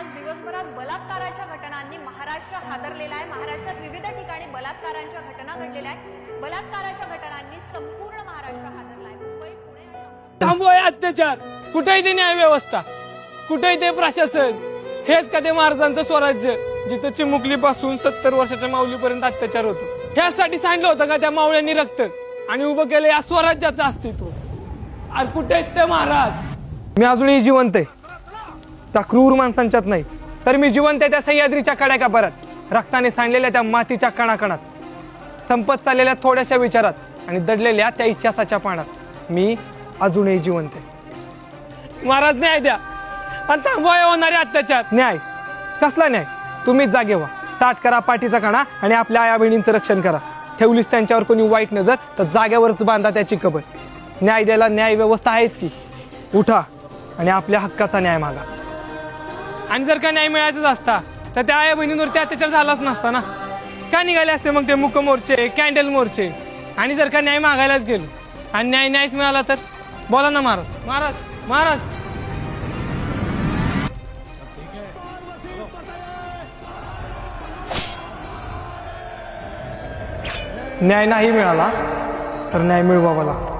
आणि आज दिवसभरात बलात्काराच्या घटनांनी महाराष्ट्र हादरलेला आहे. महाराष्ट्रात विविध ठिकाणी बलात्कारांच्या घटना घडलेल्या आहेत. बलात्काराच्या घटनांनी संपूर्ण महाराष्ट्र हादरला आहे मुंबई पुणे आणि थांबवाय अत्याचार. कुठेही ते न्याय व्यवस्था कुठेही ते प्रशासन हेच का ते महाराजांचं स्वराज्य जिथं चिमुकलीपासून सत्तर वर्षाच्या माऊलीपर्यंत अत्याचार होतो. ह्यासाठी सांडलं होतं का त्या मावळ्यांनी रक्त आणि उभं केलं या स्वराज्याचं अस्तित्व? अरे कुठे आहेत ते महाराज? मी अजूनही जिवंत आहे. त्या क्रूर माणसांच्यात नाही. तर मी जिवंत आहे त्या सह्याद्रीच्या कड्या का परत. रक्ताने सांडलेल्या त्या मातीच्या कणाकणात. संपत चाललेल्या थोड्याशा विचारात आणि दडलेल्या त्या इतिहासाच्या पाण्यात मी अजूनही जिवंत आहे. महाराज न्याय द्या. आणि थांबवाय होणारे अत्याचार. न्याय. कसला न्याय? तुम्हीच जागे व्हा. ताट करा पाठीचा कणा आणि आपल्या आया बहिणींचं रक्षण करा. ठेवलीस त्यांच्यावर कोणी वाईट नजर तर जाग्यावरच बांधा त्याची कबर. न्याय द्यायला न्याय व्यवस्था आहेच की. उठा आणि आपल्या हक्काचा न्याय मागा. आणि जर का न्याय मिळायचाच असता तर त्या आया बहिणींवरती अत्याचार झालाच नसता ना? का निघाले असते मग ते मुक मोर्चे कॅन्डल मोर्चे? आणि जर का न्याय मागायलाच गेलो आणि न्याय न्यायच मिळाला तर? बोला ना महाराज. महाराज महाराज. न्याय नाही मिळाला तर न्याय मिळवावा लागतो.